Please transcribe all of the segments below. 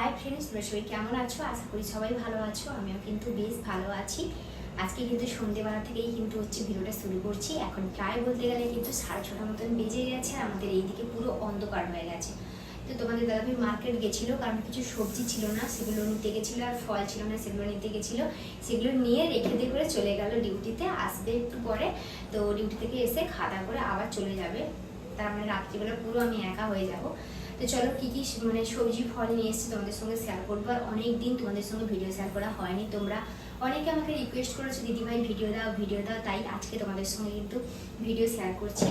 Hi friends তোমরা সবাই কেমন আছো? আশা করি সবাই ভালো আছো। আমিও কিন্তু বেশ ভালো আছি। আজকে কিন্তু সন্ধেবেলা থেকেই কিন্তু হচ্ছে ভিডিওটা শুরু করছি। এখন প্রায় বলতে গেলে কিন্তু সাড়ে ছটার মতন বেজে গেছে আমাদের এইদিকে পুরো অন্ধকার হয়ে গেছে। তো তোমাদের দাদা দাদাভাই মার্কেট গেছিল কারণ কিছু সবজি ছিল না, সেগুলো নিতে গেছিল আর ফল ছিল না, সেগুলো নিতে গেছিল। সেগুলো নিয়ে রেখে দিয়ে করে চলে গেল ডিউটিতে আসবে একটু পরে। তো ডিউটি থেকে এসে খাওয়া দাওয়া করে আবার চলে যাবে। তার মানে রাত্রিবেলা পুরো আমি একা হয়ে যাব। তো চলো কী কী মানে সবজি, ফল নিয়ে এসেছি তোমাদের সঙ্গে শেয়ার করব। আর অনেক দিন তোমাদের সঙ্গে ভিডিও শেয়ার করা হয়নি। তোমরা অনেকে আমাকে রিকোয়েস্ট করেছ, দিদিভাই ভিডিও দাও ভিডিও দাও। তাই আজকে তোমাদের সঙ্গে কিন্তু ভিডিও শেয়ার করছি।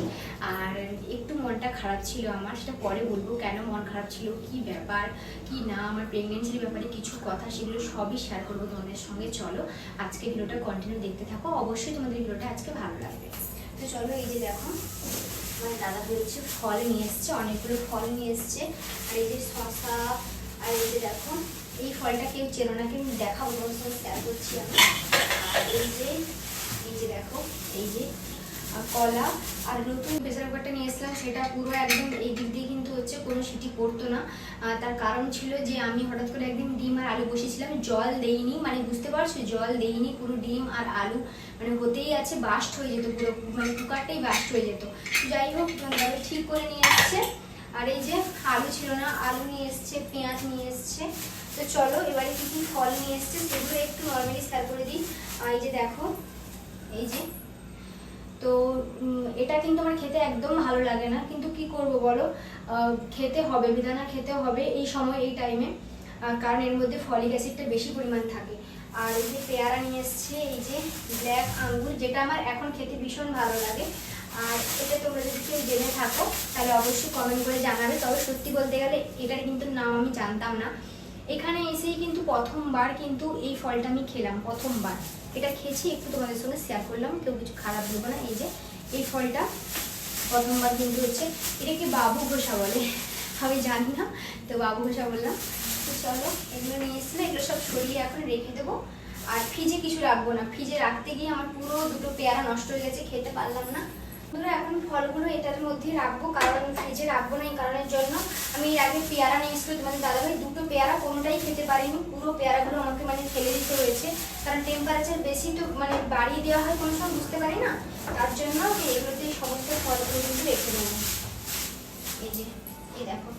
আর একটু মনটা খারাপ ছিল আমার, সেটা পরে বলব। কেন মন খারাপ ছিল? কি ব্যাপার? কি না? আমার প্রেগনেন্সির ব্যাপারে কিছু কথা, সেগুলো সবই শেয়ার করব তোমাদের সঙ্গে। চলো আজকে ভিডিওটা কন্টিনিউ দেখতে থাকো। অবশ্যই তোমাদের ভিডিওটা আজকে ভালো লাগবে। তো চলো এই যে দেখো আমার দাদা হচ্ছে ফল নিয়ে এসছে, অনেকগুলো ফল নিয়ে এসছে। আর এই যে শশা আর এই যে দেখো, এই ফলটা কেউ চেনো না, কেউ দেখাবো শেয়ার করছি আমি। আর এই যে এই যে দেখো, এই যে কলা আর নতুন প্রেসার কুকারটা নিয়ে এসলাম সেটা পুরো একদম এই দিক দিয়ে কিন্তু হচ্ছে কোনো সিটি পড়তো না। তার কারণ ছিল যে আমি হঠাৎ করে একদিন ডিম আর আলু বসেছিলাম জল দেইনি মানে বুঝতে পারছ? জল দেইনি, পুরো ডিম আর আলু মানে হতেই আছে, বাস্ট হয়ে যেত পুরো মানে কুকারটাই বাস্ট হয়ে যেত। যাই হোক দাদা ঠিক করে নিয়ে এসছে। আর এই যে আলু ছিল না, আলু নিয়ে এসছে, পেঁয়াজ নিয়ে এসছে। তো চলো, এবারে কি কি ফল নিয়ে এসছে, সেগুলো একটু নর্মালি শেয়ার করে দিই। এই যে দেখো, এই যে তো এটা কিন্তু আমার খেতে একদম ভালো লাগে না। কিন্তু কি করব বলো? খেতে হবে বিধানা খেতে হবে এই সময়, এই টাইমে কারণ এর মধ্যে ফলিক অ্যাসিডটা বেশি পরিমাণ থাকে। আর এই যে পেয়ারা নিয়ে এসছে, এই যে ব্ল্যাক আঙ্গুর, যেটা আমার এখন খেতে ভীষণ ভালো লাগে। আর এটা তোমরা যদি কেউ জেনে থাকো, তাহলে অবশ্যই কমেন্ট করে জানাবে। তবে সত্যি বলতে গেলে এটার কিন্তু নাম আমি জানতাম না। এখানে এসেই কিন্তু প্রথমবার কিন্তু এই ফলটা আমি খেলাম, প্রথমবার। এটা খেয়েছি, একটু তোমাদের সঙ্গে শেয়ার করলাম, কেউ কিছু খারাপ দেবো না, এই যে, এই ফলটা প্রথমবার কিন্তু হচ্ছে এটাকে বাবু ঘোষা বলে? আমি জানি না, তো বাবু ঘোষা বললাম, তো চলো, এগুলো নিয়ে এসছি না, এগুলো সব সরিয়ে এখন রেখে দেবো। আর ফ্রিজে কিছু রাখব না ফ্রিজে রাখতে গিয়ে আমার পুরো দুটো পেয়ারা নষ্ট হয়ে গেছে, খেতে পারলাম না। বন্ধুরা, এখন ফলগুলো এটার মধ্যে রাখব, কারণ ফ্রিজে রাখব না এই কারণের জন্য। আমি এর আগে পেয়ারা নিয়ে এসেছিল তোমাদের দাদাভাই দুটো পেয়ারা কোনোটাই খেতে পারিনি, পুরো পেয়ারাগুলো আমাকে মানে ফেলে দিতে হয়েছে। কারণ টেম্পারেচার বেশি তো মানে বাড়িয়ে দেওয়া হয় কোনো সময়, বুঝতে পারি না? তার জন্য এগুলোতে সমস্ত ফলগুলো কিন্তু রেখে দেবো। এই যে, এই দেখো,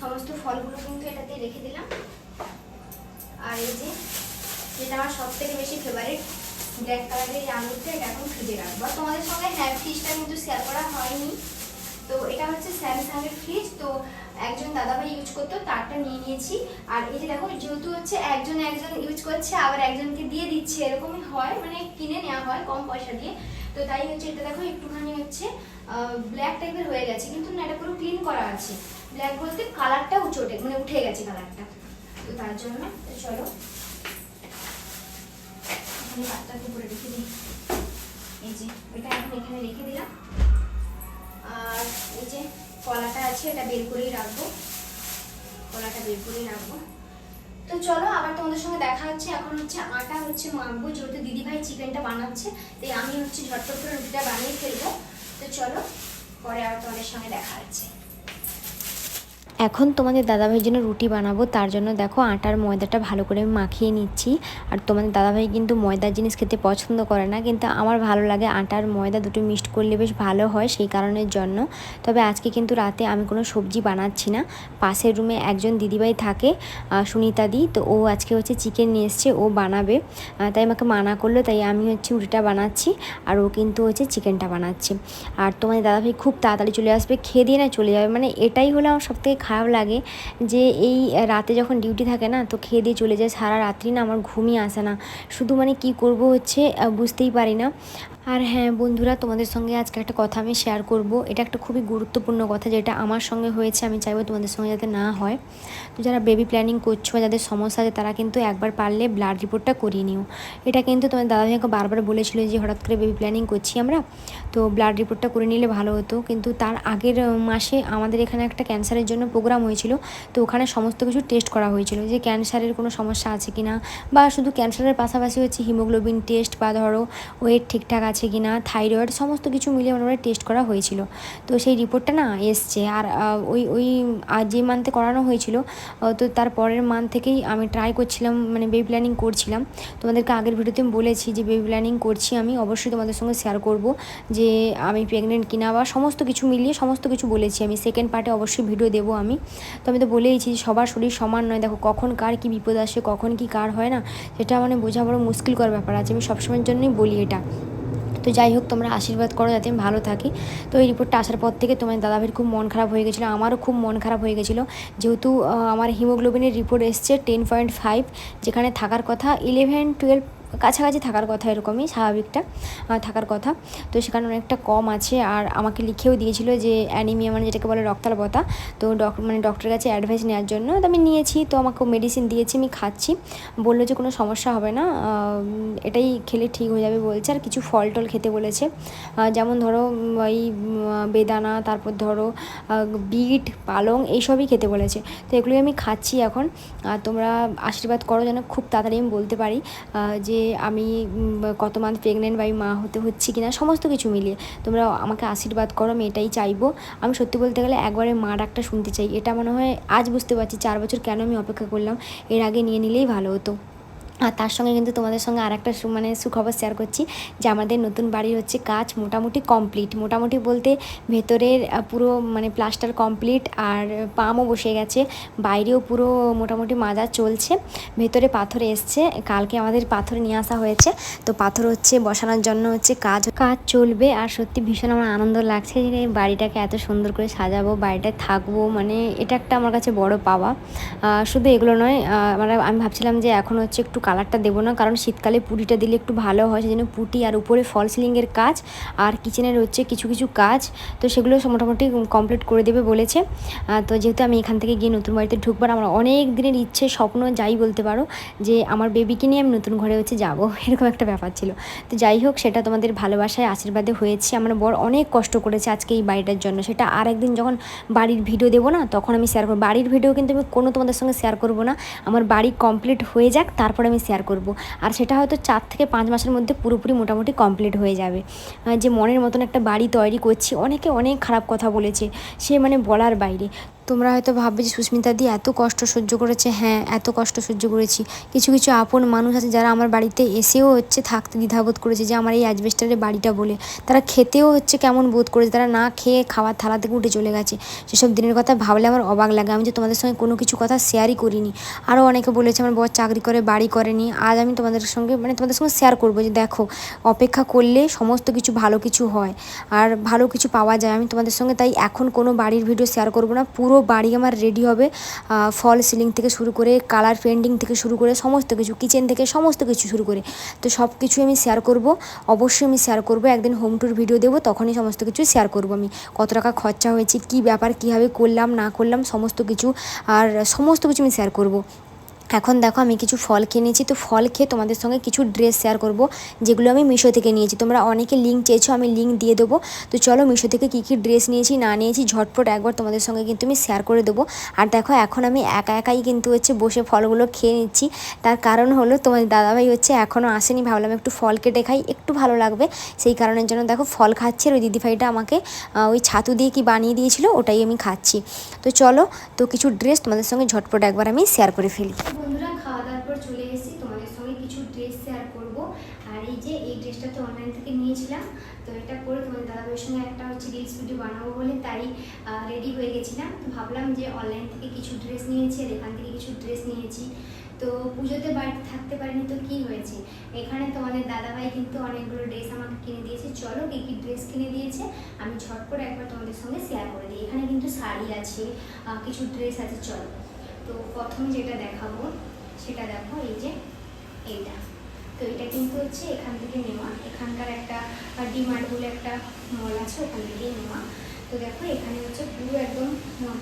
সমস্ত ফলগুলো কিন্তু এটাতে রেখে দিলাম। আর এই যে, যেটা আমার সব থেকে বেশি ফেভারিট ব্ল্যাক কালারের এই আঙুরটা এটা এখন ফ্রিজে রাখব। তোমাদের সঙ্গে হ্যাঁ ফ্রিজটা কিন্তু শেয়ার করা হয়নি। তো এটা হচ্ছে স্যামসাংয়ের ফ্রিজ তো একজন দাদাভাই ইউজ করতো, তারটা নিয়ে নিয়েছি। আর এই যে দেখো, যেহেতু হচ্ছে একজন একজন ইউজ করছে, আবার একজনকে দিয়ে দিচ্ছে, এরকমই হয়। মানে কিনে নেওয়া হয় কম পয়সা দিয়ে। তো তাই হচ্ছে এটা দেখো, একটুখানি হচ্ছে ব্ল্যাক টাইপের হয়ে গেছে। কিন্তু না, এটা পুরো ক্লিন করা আছে। ব্ল্যাক বলতে কালারটা উঠে মানে উঠে গেছে কালারটা তো তার জন্য চলো। এখানে পাত্রটা উপরে রেখে দিই। এই যে এটা এখন এখানে রেখে দিলাম। আর এই যে কলাটা আছে এটা বের করেই রাখব। কলাটা বের করেই রাখব। তো চলো, আবার তোমাদের সঙ্গে দেখা হচ্ছে। এখন হচ্ছে আটা, হচ্ছে মাখবো। যেহেতু দিদিভাই চিকেনটা বানাচ্ছে, তাই আমি হচ্ছে ঝটপট করে রুটিটা বানিয়ে ফেলব। তো চলো, পরে আবার তোমাদের সঙ্গে দেখা হচ্ছে। এখন তোমাদের দাদাভাইয়ের জন্য রুটি বানাবো তার জন্য দেখো আটার ময়দাটা ভালো করে মাখিয়ে নিচ্ছি। আর তোমাদের দাদাভাই কিন্তু ময়দার জিনিস খেতে পছন্দ করে না কিন্তু আমার ভালো লাগে আটার ময়দা দুটো মিক্সড করলে বেশ ভালো হয় সেই কারণের জন্য। তবে আজকে কিন্তু রাতে আমি কোনো সবজি বানাচ্ছি না। পাশের রুমে একজন দিদিভাই থাকে আহ, সুনিতা দি তো ও আজকে হচ্ছে চিকেন নিয়ে এসছে ও বানাবে। তাই আমাকে মানা করল তাই আমি হচ্ছে রুটিটা বানাচ্ছি আর ও কিন্তু হচ্ছে চিকেনটা বানাচ্ছে। আর তোমাদের দাদাভাই খুব তাড়াতাড়ি চলে আসবে খেয়ে দিয়ে না চলে যাবে মানে এটাই হলো আমার সবথেকে খারাপ লাগে যে এই রাতে যখন ডিউটি থাকে না, তো খেয়ে দিয়ে চলে যায়। সারা রাত্রি না আমার ঘুমই আসে না। শুধু মানে কি করব হচ্ছে বুঝতেই পারি না। আর হ্যাঁ বন্ধুরা, তোমাদের সঙ্গে আজকে একটা কথা আমি শেয়ার করব। এটা একটা খুবই গুরুত্বপূর্ণ কথা যেটা আমার সঙ্গে হয়েছে, আমি চাইব তোমাদের সঙ্গে যাতে না হয়। তো যারা বেবি প্ল্যানিং করছ বা যাদের সমস্যা আছে, তারা কিন্তু একবার পারলে ব্লাড রিপোর্টটা করিয়ে নিও। এটা কিন্তু তোমার দাদাভাইকে বারবার বলেছিল যে হঠাৎ করে বেবি প্ল্যানিং করছি আমরা, তো ব্লাড রিপোর্টটা করে নিলে ভালো হতো। কিন্তু তার আগের মাসে আমাদের এখানে একটা ক্যান্সারের জন্য প্রোগ্রাম হয়েছিল তো ওখানে সমস্ত কিছু টেস্ট করা হয়েছিল যে ক্যান্সারের কোনো সমস্যা আছে কি না বা শুধু ক্যান্সারের পাশাপাশি হচ্ছে হিমোগ্লোবিন টেস্ট বা ধরো ওয়েট ঠিকঠাক আছে কি না থাইরয়েড সমস্ত কিছু মিলিয়ে মোটামুটি টেস্ট করা হয়েছিল। তো সেই রিপোর্টটা না এসছে আর ওই ওই আহ, যে মান্থে করানো হয়েছিল তো তার পরের মান্থ থেকেই আমি ট্রাই করছিলাম মানে বেবি প্ল্যানিং করছিলাম। তোমাদেরকে আগের ভিডিওতে আমি বলেছি যে বেবি প্ল্যানিং করছি আমি অবশ্যই তোমাদের সঙ্গে শেয়ার করব যে আমি প্রেগনেন্ট কিনা বা সমস্ত কিছু মিলিয়ে সমস্ত কিছু বলেছি আমি। সেকেন্ড পার্টে অবশ্যই ভিডিও দেবো আমি। তো আমি তো বলেইছি সবার শরীর সমান নয়। দেখো কখন কার কি বিপদ আসে, কখন কি কার হয় না, সেটা মানে বোঝা বড় মুশকিল করার ব্যাপার আছে। আমি সবসময়ের জন্যই বলি এটা। তো যাই হোক, তোমরা আশীর্বাদ করো যাতে আমি ভালো থাকি। তো এই রিপোর্টটা আসার পর থেকে তোমার দাদাভাইয়ের খুব মন খারাপ হয়ে গেছিল, আমারও খুব মন খারাপ হয়ে গেছিল। যেহেতু আমার হিমোগ্লোবিনের রিপোর্ট এসছে টেন পয়েন্ট ফাইভ যেখানে থাকার কথা ইলেভেন টুয়েলভ কাছাকাছি থাকার কথা এরকমই, স্বাভাবিকটা থাকার কথা। তো সেখানে অনেকটা কম আছে। আর আমাকে লিখেও দিয়েছিল যে অ্যানিমিয়া মানে যেটাকে বলে রক্তাল্পতা। তো ডক মানে ডক্টরের কাছে অ্যাডভাইস নেওয়ার জন্য তো আমি নিয়েছি। তো আমাকে মেডিসিন দিয়েছি, আমি খাচ্ছি। বলল যে কোনো সমস্যা হবে না। এটাই খেলে ঠিক হয়ে যাবে বলছে। আর কিছু ফল টল খেতে বলেছে। যেমন ধরো ওই বেদানা, তারপর ধরো বিট, পালং এইসবই খেতে বলেছে। তো এগুলোই আমি খাচ্ছি এখন। আর তোমরা আশীর্বাদ করো যেন খুব তাড়াতাড়ি আমি বলতে পারি যে আমি কত মান্থ প্রেগনেন্ট বা মা হতে হচ্ছে কি না সমস্ত কিছু মিলিয়ে। তোমরা আমাকে আশীর্বাদ করো, আমি এটাই চাইব। আমি সত্যি বলতে গেলে একবারে মা ডাকটা শুনতে চাই। এটা মনে হয় আজ বুঝতে পারছি, চার বছর কেন আমি অপেক্ষা করলাম, এর আগে নিয়ে নিলেই ভালো হতো। আর তার সঙ্গে কিন্তু তোমাদের সঙ্গে আর একটা মানে সুখবর শেয়ার করছি যে আমাদের নতুন বাড়ির হচ্ছে কাজ মোটামুটি কমপ্লিট মোটামুটি বলতে ভেতরের পুরো মানে প্লাস্টার কমপ্লিট আর পামও বসে গেছে। বাইরেও পুরো মোটামুটি মাজা চলছে। ভেতরে পাথর এসছে। কালকে আমাদের পাথর নিয়ে আসা হয়েছে। তো পাথর হচ্ছে বসানোর জন্য হচ্ছে কাজ কাজ চলবে। আর সত্যি ভীষণ আমার আনন্দ লাগছে যে বাড়িটাকে এত সুন্দর করে সাজাবো বাড়িটায় থাকব। মানে এটা একটা আমার কাছে বড় পাওয়া। শুধু এগুলো নয় আহ, মানে আমি ভাবছিলাম যে এখন হচ্ছে একটু কালারটা দেবো না, কারণ শীতকালে পুটিটা দিলে একটু ভালো হয়, সেই জন্য পুটি আর উপরে ফল সিলিংয়ের কাজ আর কিচেনের হচ্ছে কিছু কিছু কাজ, তো সেগুলো মোটামুটি কমপ্লিট করে দেবে বলেছে। তো যেহেতু আমি এখান থেকে গিয়ে নতুন বাড়িতে ঢুকবার আমার অনেক দিনের ইচ্ছে, স্বপ্ন, যাই বলতে পারো, যে আমার বেবিকে নিয়ে আমি নতুন ঘরে হচ্ছে যাব, এরকম একটা ব্যাপার ছিল। তো যাই হোক, সেটা তোমাদের ভালোবাসায়, আশীর্বাদে হয়েছে। আমার বর অনেক কষ্ট করেছে আজকে এই বাড়িটার জন্য। সেটা আর একদিন যখন বাড়ির ভিডিও দেবো না, তখন আমি শেয়ার করব। বাড়ির ভিডিও কিন্তু আমি কোনো তোমাদের সঙ্গে শেয়ার করব না। আমার বাড়ি কমপ্লিট হয়ে যাক, তারপরে আমি শেয়ার করব। আর সেটা হয়তো চার থেকে পাঁচ মাসের মধ্যে পুরোপুরি মোটামুটি কমপ্লিট হয়ে যাবে। যে মনের মতন একটা বাড়ি তৈরি করছি, অনেকে অনেক খারাপ কথা বলেছে, সে মানে বলার বাইরে। তোমরা হয়তো ভাববে যে সুস্মিতা দি এত কষ্ট সহ্য করেছে। হ্যাঁ এত কষ্ট সহ্য করেছি। কিছু কিছু আপন মানুষ আছে যারা আমার বাড়িতে এসেও হচ্ছে থাকতে দ্বিধাবোধ করেছে যে আমার এই অ্যাজবেস্টারের বাড়িটা বলে। তারা খেতেও হচ্ছে কেমন বোধ করেছে, তারা না খেয়ে খাওয়ার থালা থেকে উঠে চলে গেছে। সেসব দিনের কথা ভাবলে আমার অবাক লাগে। আমি যে তোমাদের সঙ্গে কোনো কিছু কথা শেয়ারই করিনি। আরও অনেকে বলেছে আমার বর চাকরি করে, বাড়ি করেনি। আজ আমি তোমাদের সঙ্গে মানে তোমাদের সঙ্গে শেয়ার করব যে দেখো, অপেক্ষা করলে সমস্ত কিছু ভালো কিছু হয়। আর ভালো কিছু পাওয়া যায়। আমি তোমাদের সঙ্গে তাই এখন কোনো বাড়ির ভিডিও শেয়ার করব না। পুরো বাড়ি আমার রেডি হবে। ফল সিলিং থেকে শুরু করে কালার পেন্টিং থেকে শুরু করে সমস্ত কিছু কিচেন থেকে সমস্ত কিছু শুরু করে। তো সব কিছু আমি শেয়ার করব। অবশ্যই আমি শেয়ার করব। একদিন হোম ট্যুর ভিডিও দেবো, তখনই সমস্ত কিছু শেয়ার করব আমি। কত টাকা খরচা হয়েছে, কি ব্যাপার, কীভাবে করলাম, না করলাম, সমস্ত কিছু। আর সমস্ত কিছু আমি শেয়ার করব। এখন দেখো আমি কিছু ফল কিনেছি তো ফল খেয়ে তোমাদের সঙ্গে কিছু ড্রেস শেয়ার করব, যেগুলো আমি মিশো থেকে নিয়েছি। তোমরা অনেকে লিঙ্ক চেয়েছো, আমি লিঙ্ক দিয়ে দেবো। তো চলো মিশো থেকে কী কী ড্রেস নিয়েছি, না নিয়েছি, ঝটপট একবার তোমাদের সঙ্গে কিন্তু আমি শেয়ার করে দেবো। আর দেখো, এখন আমি একা একাই কিন্তু হচ্ছে বসে ফলগুলো খেয়ে নিচ্ছি। তার কারণ হলো তোমাদের দাদাভাই হচ্ছে এখনও আসেনি। ভাবলাম একটু ফল কেটে খাই, একটু ভালো লাগবে। সেই কারণের জন্য দেখো, ফল খাচ্ছি। আর ওই দিদিভাইটা আমাকে ওই ছাতু দিয়ে কি বানিয়ে দিয়েছিল, ওটাই আমি খাচ্ছি। তো চলো, তো কিছু ড্রেস তোমাদের সঙ্গে ঝটপট একবার আমি শেয়ার করে ফেলি। বন্ধুরা খাওয়া দাওয়ার পর চলে এসেছি। তোমাদের সঙ্গে কিছু ড্রেস শেয়ার করব। আর এই যে, এই ড্রেসটা তো অনলাইন থেকে নিয়েছিলাম। তো এটা করে তোমাদের দাদাভাইয়ের সঙ্গে একটা হচ্ছে রিলস ভিডিও বানাবো বলে তাই রেডি হয়ে গেছিলাম। তো ভাবলাম যে অনলাইন থেকে কিছু ড্রেস নিয়েছি আর এখান থেকে কিছু ড্রেস নিয়েছি। তো পুজোতে বাড়িতে থাকতে পারিনি তো কি হয়েছে? এখানে তোমাদের দাদাভাই কিন্তু অনেকগুলো ড্রেস আমাকে কিনে দিয়েছে। চলো কী কী ড্রেস কিনে দিয়েছে, আমি ঝটপট একবার তোমাদের সঙ্গে শেয়ার করে দিই। এখানে কিন্তু শাড়ি আছে কিছু ড্রেস আছে, চলো। তো প্রথম যেটা দেখাবো, সেটা দেখো এই যে এইটা। তো এটা কিন্তু হচ্ছে এখান থেকে নেওয়া। এখানকার একটা ডিমান্ড বলে একটা মল আছে, ওখান থেকেই নেওয়া। তো দেখো এখানে হচ্ছে পুরো একদম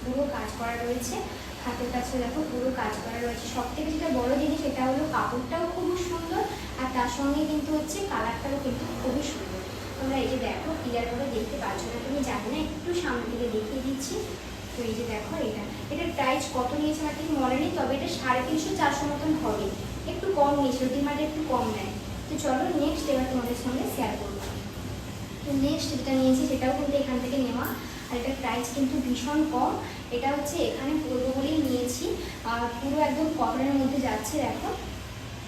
পুরো কাজ করা রয়েছে। হাতের কাছে দেখো পুরো কাজ করা রয়েছে। সব থেকে যেটা বড় জিনিস, সেটা হলো কাপড়টাও খুবই সুন্দর, আর তার সঙ্গে কিন্তু হচ্ছে কালারটাও কিন্তু খুবই সুন্দর। তোমরা এই যে দেখো ক্লিয়ার করে দেখতে পাচ্ছ না। তুমি জানি না, একটু সামনে থেকে দেখিয়ে দিচ্ছি। তো এই যে দেখো এটা, এটার প্রাইস কত নিয়েছে আমার ঠিক মনে নেই, তবে এটা সাড়ে তিনশো চারশো মতন হবে। একটু কম নিয়েছিল ডিমার্টে একটু কম নেয়। তো চলো নেক্সট এবার তোমাদের সঙ্গে শেয়ার করব। তো নেক্সট যেটা নিয়েছি সেটাও কিন্তু এখান থেকে নেওয়া। আর এটার প্রাইস কিন্তু ভীষণ কম। এটা হচ্ছে এখানে পড়ব বলেই নিয়েছি। আর পুরো একদম কটনের মধ্যে যাচ্ছে, দেখো।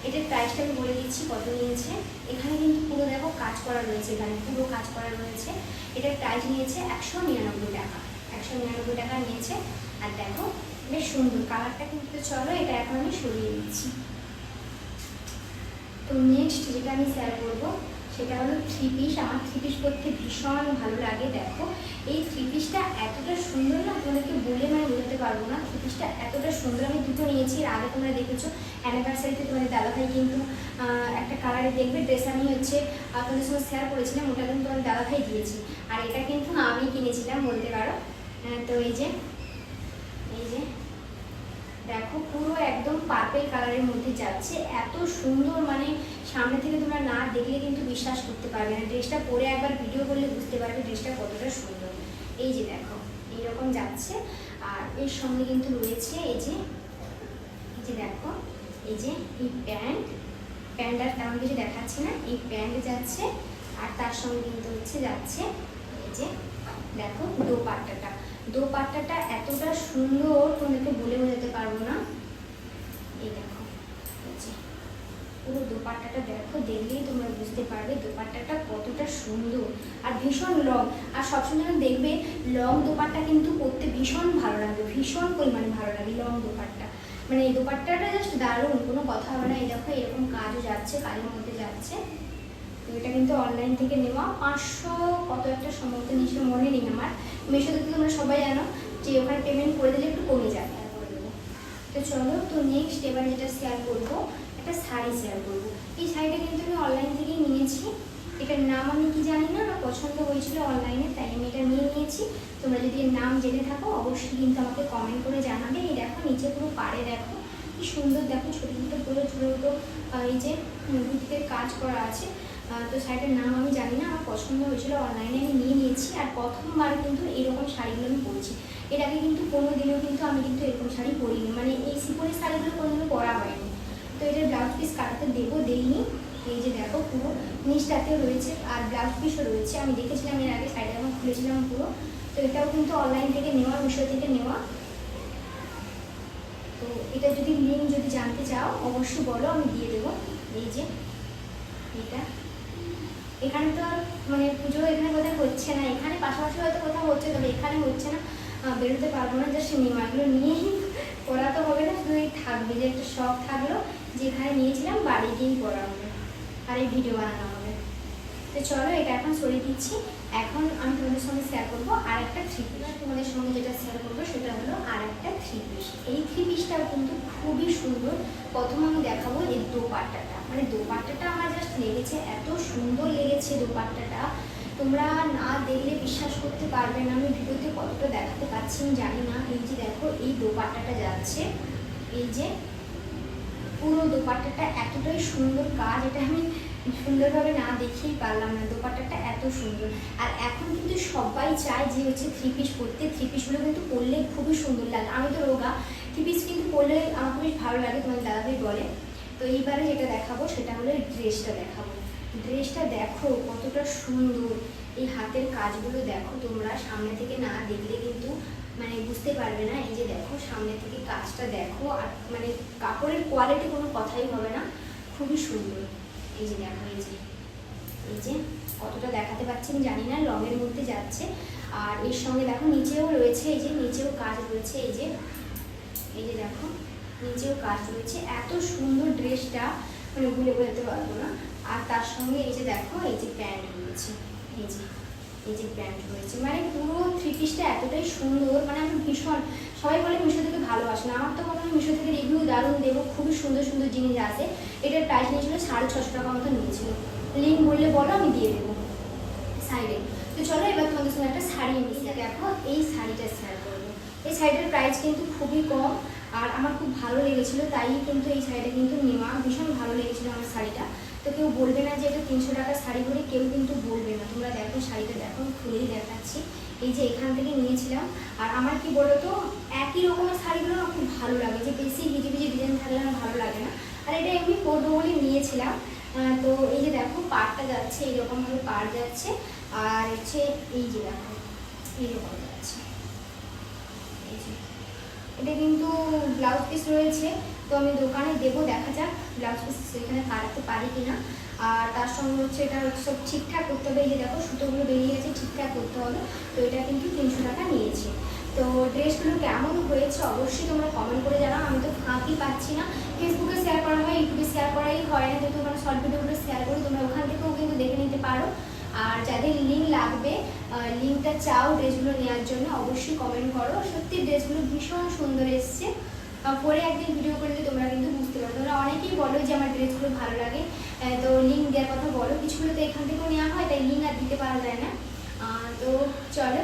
এটার প্রাইসটা আমি বলে দিচ্ছি কত নিয়েছে। এখানে কিন্তু পুরো দেখো কাজ করা রয়েছে, এখানে পুরো কাজ করা রয়েছে। এটার প্রাইস নিয়েছে একশো নিরানব্বই টাকা। একশো নিরানব্বই টাকা নিয়েছে। আর দেখো, বেশ সুন্দর কালারটা কিন্তু চলো, এটা এখন আমি সরিয়ে দিচ্ছি তো নেক্সট যেটা আমি শেয়ার করব সেটা হলো থ্রি পিস আমার থ্রি পিস পরতে ভীষণ ভালো লাগে, দেখো। এই থ্রি পিসটা এতটা সুন্দর না, তোমাদেরকে বলে মানে বোঝাতে পারব না। থ্রি পিসটা এতটা সুন্দর, আমি দুটো নিয়েছি, এর আগে তোমরা দেখেছ অ্যানিভার্সারিতে তোমাদের দাদাভাই কিন্তু একটা কালারে দেখবে ড্রেস আমি হচ্ছে তোমাদের সঙ্গে শেয়ার করেছিলাম, ওটা কিন্তু তোমাদের দাদাভাই দিয়েছি। আর এটা কিন্তু আমি কিনেছিলাম, বলতে পারো। তো এই যে এই যে, দেখো পুরো একদম পার্পেল কালারের মধ্যে যাচ্ছে। এত সুন্দর মানে সামনে থেকে তোমরা না দেখলে কিন্তু বিশ্বাস করতে পারবে না। ড্রেসটা পরে একবার ভিডিও করলে বুঝতে পারবে ড্রেসটা কতটা সুন্দর। এই যে দেখো, এইরকম যাচ্ছে। আর এর সঙ্গে কিন্তু রয়েছে এই যে এই যে দেখো, এই যে, এই প্যান্ট। প্যান্ট আর তেমন কিছু দেখাচ্ছে না। এই প্যান্ট যাচ্ছে, আর তার সঙ্গে কিন্তু হচ্ছে যাচ্ছে, এই যে, দেখো দোপাট্টাটা। দোপাট্টাটা এতটা সুন্দর তোমাদেরকে বলে বোঝাতে পারব না। এই দেখো পুরো দোপাট্টাটা দেখো, দেখলেই তোমরা বুঝতে পারবে দোপাট্টাটা কতটা সুন্দর। আর ভীষণ লং আর সবসময় দেখবে, লং দোপাট্টা কিন্তু পরতে ভীষণ ভালো লাগে, ভীষণ পরিমাণে ভালো লাগে লং দোপাট্টা। মানে এই দোপাট্টাটা জাস্ট দারুণ, কোনো কথা হবে না। এই দেখো, এরকম কাজও যাচ্ছে, কাজের মধ্যে যাচ্ছে। তো এটা কিন্তু অনলাইন থেকে নেওয়া। পাঁচশো কত একটা সম্ভবত নিশ্চয় মনে নেই আমার। মিশো থেকে তোমরা সবাই জানো যে ওখানে পেমেন্ট করে দিলে একটু কমে যাবে। তো চলো, তো নেক্সট এবার যেটা শেয়ার করব, একটা শাড়ি শেয়ার করব। এই শাড়িটা কিন্তু আমি অনলাইন থেকেই নিয়েছি। এটার নাম আমি কি জানি না, আমার পছন্দ হয়েছিল অনলাইনে তাই আমি এটা নিয়ে নিয়েছি। তোমরা যদি এর নাম জেনে থাকো, অবশ্যই কিন্তু আমাকে কমেন্ট করে জানাবে। এই দেখো, নিচে পুরো পাড়ে দেখো, কি সুন্দর দেখো, ছোটো ছোটো পুরো ছোটো ছোটো এই যে কাজ করা আছে। তো শাড়িটার নাম আমি জানি না, আমার পছন্দ হয়েছিল অনলাইনে আমি নিয়ে নিয়েছি আর প্রথমবার কিন্তু এরকম শাড়িগুলো আমি পরেছি। এর আগে কিন্তু কোনো দিনেও কিন্তু আমি কিন্তু এরকম শাড়ি পরিনি মানে এই সিপনের শাড়িগুলো কোনোদিনও পরা হয়নি। তো এটার ব্লাউজ পিস কাটাতে দেবো, দেইনি। এই যে দেখো পুরো নিচটাতেও রয়েছে আর ব্লাউজ পিসও রয়েছে। আমি দেখেছিলাম এর আগে শাড়িটা যখন খুলেছিলাম পুরো। তো এটাও কিন্তু অনলাইন থেকে নেওয়া, মিশো থেকে নেওয়া। তো এটা যদি লিঙ্ক যদি জানতে চাও, অবশ্যই বলো, আমি দিয়ে দেবো। এই যে, এটা। এখানে তো আর মানে পুজো এখানে কোথাও হচ্ছে না। এখানে পাশাপাশি হয়তো কোথাও হচ্ছে, তবে এখানে হচ্ছে না। বেরোতে পারব না। যে নিমা এগুলো নিয়েই করা তো হবে না। শুধু থাকবে যে একটা শখ থাকল, যেখানে নিয়েছিলাম, বাড়ি গিয়েই করা হবে। আর এই ভিডিও বানানো হবে। তো চলো, এটা এখন সরিয়ে দিচ্ছি। এখন আমি তোমাদের সঙ্গে শেয়ার করব আর একটা থ্রি পিস তোমাদের সঙ্গে যেটা শেয়ার করব, সেটা হলো আর একটা থ্রি পিস এই থ্রি পিসটাও কিন্তু খুবই সুন্দর। প্রথম আমি দেখাবো এই দোপাট্টাটা। মানে দোপাট্টাটা আমার জাস্ট লেগেছে, এত সুন্দর লেগেছে দোপাট্টাটা। তোমরা না দেখলে বিশ্বাস করতে পারবে না, আমি ভিডিওতে কতটা দেখাতে পারছি আমি জানি না। এই যে দেখো, এই দোপাট্টাটা যাচ্ছে। এই যে পুরো দোপাট্টাটা এতটাই সুন্দর কাজ, এটা আমি সুন্দরভাবে না দেখেই পারলাম না। দোপাট্টাটা এত সুন্দর। আর এখন কিন্তু সবাই চায় যে হচ্ছে থ্রি পিস পরতে। থ্রি পিসগুলো কিন্তু পরলে খুবই সুন্দর লাগে। আমি তো রোগা। থ্রি পিস কিন্তু পরলে আমার খুবই ভালো লাগে তোমার দাদাভাই বলে। তো এইবারে যেটা দেখাবো সেটা হলো ড্রেসটা দেখাবো। ড্রেসটা দেখো কতটা সুন্দর। এই হাতের কাজগুলো দেখো তোমরা। সামনে থেকে না দেখলে কিন্তু মানে বুঝতে পারবে না। এই যে দেখো, সামনে থেকে কাজটা দেখো। আর মানে কাপড়ের কোয়ালিটি কোনো কথাই হবে না। খুবই সুন্দর। এই যে দেখো, এই যে। এই যে কতটা দেখাতে পাচ্ছি আমি জানি না লংয়ের মধ্যে যাচ্ছে। আর এর সঙ্গে দেখো, নিচেও রয়েছে। এই যে নিচেও কাজ রয়েছে। এই যে এই যে দেখো। নিচেও কাজ রয়েছে। এত সুন্দর ড্রেসটা মানে ভুলে বোঝাতে পারব না। আর তার সঙ্গে এই যে দেখো, এই যে প্যান্ট রয়েছে। এই যে এই যে প্যান্ট রয়েছে। মানে পুরো থ্রি পিসটা এতটাই সুন্দর। মানে আমি ভীষণ, সবাই বলে মিশো থেকে ভালোবাসে না। আমার তো হয় মিশো থেকে রিভিউ দারুণ দেবো। খুবই সুন্দর সুন্দর জিনিস আছে। এটার প্রাইস নিয়েছিল সাড়ে ছশো টাকা মতো নিয়েছিল। লিঙ্ক বললে বলো, আমি দিয়ে দেবো সাইডে তো চলো, এবার তোমাদের সঙ্গে একটা শাড়ি নিয়ে দেখো। এই শাড়িটা শেয়ার করব। এই শাড়িটার প্রাইস কিন্তু খুবই কম। আর আমার খুব ভালো লেগেছিলো, তাই কিন্তু এই শাড়িটা কিন্তু নেওয়া ভীষণ ভালো লেগেছিলো আমার শাড়িটা। তো কেউ বলবে না যে এটা তিনশো টাকার শাড়ি বলে, কেউ কিন্তু বলবে না। তোমরা দেখো শাড়িটা দেখো খুলেই দেখাচ্ছি। এই যে এখান থেকে নিয়েছিলাম। আর আমার কি বলো তো একই রকমের শাড়িগুলো না খুব ভালো লাগে। যে বেশি ভিজে ভিজে ডিজাইন থাকলে আমার ভালো লাগে না। আর এটা এমনি পরবো বলে নিয়েছিলাম। তো এই যে দেখো, পাড়টা যাচ্ছে এইরকমভাবে পাড় যাচ্ছে। আর হচ্ছে এই যে দেখো, এইরকম যাচ্ছে। এই যে। এটা কিন্তু ব্লাউজ পিস রয়েছে, তো আমি দোকানে দেবো, দেখা যাক ব্লাউজ পিস এখানে কাটাতে পারি কিনা। আর তার সঙ্গে হচ্ছে এটা সব ঠিকঠাক করতে হবে, এই যে দেখো সুতোগুলো বেরিয়ে গেছে, ঠিকঠাক করতে হবে। তো এটা কিন্তু তিনশো টাকা নিয়েছে। তো ড্রেসগুলো কেমন হয়েছে অবশ্যই তোমরা কমেন্ট করে জানাও, আমি তো ফাঁকই পাচ্ছি না। ফেসবুকে শেয়ার করা হয় ইউটিউবে শেয়ার করাই হয় না যেহেতু মানে শর্ট ভিডিওগুলো শেয়ার করি, তোমরা ওখান থেকেও কিন্তু দেখে নিতে পারো। আর যাদের লিঙ্ক লাগবে লিঙ্কটা চাও ড্রেসগুলো নেওয়ার জন্য, অবশ্যই কমেন্ট করো। সত্যি ড্রেসগুলো ভীষণ সুন্দর এসছে। পরে একদিন ভিডিও করলে তোমরা কিন্তু বুঝতে পারো তোমরা অনেকেই বলো যে আমার ড্রেসগুলো ভালো লাগে। তো লিঙ্ক দেওয়ার কথা বলো। কিছুগুলো তো এখান থেকেও নেওয়া হয়, তাই লিঙ্ক আর দিতে পারা যায় না। তো চলো।